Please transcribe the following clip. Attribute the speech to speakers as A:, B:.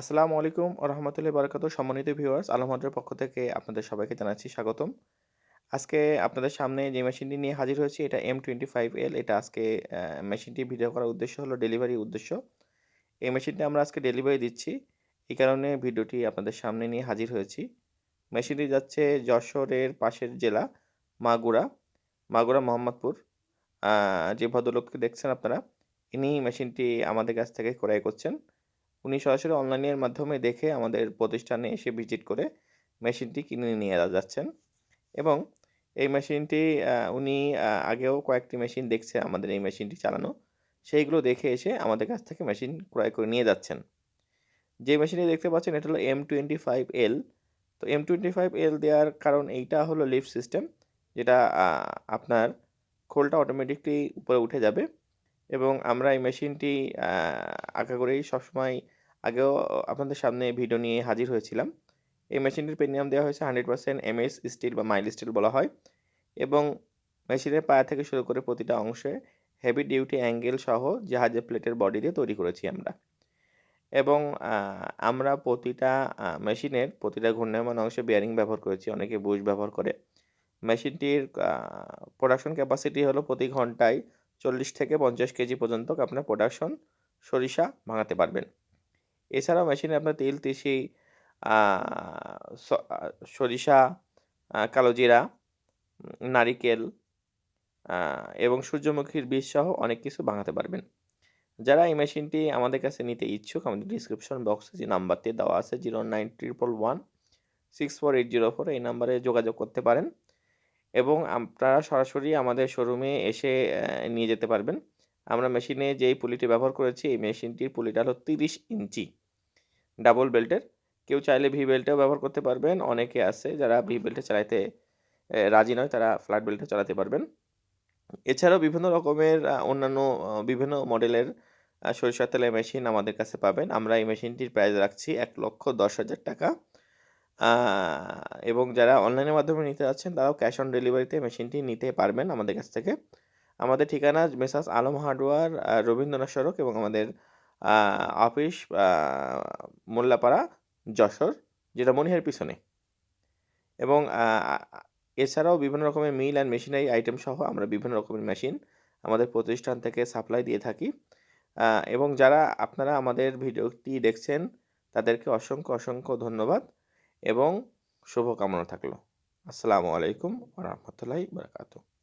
A: আসসালামু আলাইকুম রহমতুল্লাহি বারাকাতুহু সম্মানিত ভিউয়ার্স আলহামদের পক্ষ থেকে আপনাদের সবাইকে জানাচ্ছি স্বাগতম। আজকে আপনাদের সামনে যে মেশিনটি নিয়ে হাজির হয়েছি এটা M25L এটা আজকে মেশিনটি ভিডিও করার উদ্দেশ্য হলো ডেলিভারি উদ্দেশ্য। এই মেশিনটি আমরা আজকে ডেলিভারি দিচ্ছি। এই কারণে ভিডিওটি আপনাদের সামনে নিয়ে হাজির হয়েছি। মেশিনটি যাচ্ছে যশোরের পাশের জেলা মাগুরা, মাগুরা মোহাম্মদপুর। যে ভদ্রলোককে দেখছেন আপনারা ইনি মেশিনটি আমাদের কাছ থেকে ক্রয় করছেন। উনি সরাসরি অনলাইনের মাধ্যমে দেখে আমাদের প্রতিষ্ঠানে এসে ভিজিট করে মেশিনটি কিনে নিয়ে যাচ্ছেন এবং এই মেশিনটি উনি আগেও কয়েকটি মেশিন দেখছে আমাদের এই মেশিনটি চালানো। সেইগুলো দেখে এসে আমাদের কাছ থেকে মেশিন ক্রয় করে নিয়ে যাচ্ছেন। যে মেশিনটি দেখতে পাচ্ছেন, এটা হলো M25L তো M25L দেওয়ার কারণ এইটা হলো লিফট সিস্টেম যেটা আপনার খোলটা অটোমেটিকলি উপরে উঠে যাবে এবং আমরা এই মেশিনটি আ করেই সবসময় আগেও আপনাদের সামনে ভিডিও নিয়ে হাজির হয়েছিলাম। এই মেশিনটির প্রিমিয়াম দেওয়া হয়েছে 100% এমএস স্টিল বা মাইল স্টিল বলা হয় এবং মেশিনের পায়া থেকে শুরু করে প্রতিটা অংশে হেভি ডিউটি অ্যাঙ্গেল সহ জাহাজের প্লেটের বডি দিয়ে তৈরি করেছি আমরা। এবং আমরা প্রতিটা মেশিনের প্রতিটা ঘূর্ণায়মান অংশে বেয়ারিং ব্যবহার করেছি। অনেকে বুশ ব্যবহার করে। মেশিনটির প্রোডাকশন ক্যাপাসিটি হলো প্রতি ঘন্টায় ৪০ থেকে ৫০ কেজি পর্যন্ত আপনার প্রোডাকশন সরিষা ভাঙাতে পারবেন। এছাড়াও মেশিনে আপনার তিল, তিসি, সরিষা, আ কালোজিরা, নারিকেল এবং সূর্যমুখীর বীজ সহ অনেক কিছু ভাঙাতে পারবেন। যারা এই মেশিনটি আমাদের কাছে নিতে ইচ্ছুক আমাদের ডিসক্রিপশন বক্সে যে নাম্বারটি দেওয়া আছে 09111 এই নাম্বারে যোগাযোগ করতে পারেন এবং আপনারা সরাসরি আমাদের শোরুমে এসে নিয়ে যেতে পারবেন। আমরা মেশিনে যেই পুলিটি ব্যবহার করেছি এই মেশিনটির পুলিটা হলো ৩০ ইঞ্চি ডাবল বেল্টের। কেউ চাইলে ভি বেল্টেও ব্যবহার করতে পারবেন। অনেকে আছে যারা ভি বেল্টে চালাইতে রাজি নয়, তারা ফ্ল্যাট বেল্টে চালাতে পারবেন। এছাড়াও বিভিন্ন রকমের অন্যান্য বিভিন্ন মডেলের, আ, সরিষার তেলের মেশিন আমাদের কাছে পাবেন। আমরা এই মেশিনটির প্রাইস রাখছি এক লক্ষ দশ হাজার টাকা এবং যারা অনলাইনের মাধ্যমে নিতে যাচ্ছেন, তারাও ক্যাশ অন ডেলিভারিতে মেশিনটি নিতে পারবেন আমাদের কাছ থেকে। আমাদের ঠিকানা মেসার্স আলম হার্ডওয়্যার আ, রবীন্দ্রনাথ সড়ক এবং আমাদের অফিস মোল্লাপাড়া, যশোর যেটা মনিহার পিছনে। এবং এছাড়াও বিভিন্ন রকমের মিল অ্যান্ড মেশিনারি আইটেম সহ আমরা বিভিন্ন রকমের মেশিন আমাদের প্রতিষ্ঠান থেকে সাপ্লাই দিয়ে থাকি। এবং যারা আপনারা আমাদের ভিডিওটি দেখছেন তাদেরকে অসংখ্য, অসংখ্য ধন্যবাদ এবং শুভকামনা থাকল। আসসালামু আলাইকুম রাহমাতুল্লাহি বারাকাতুহু।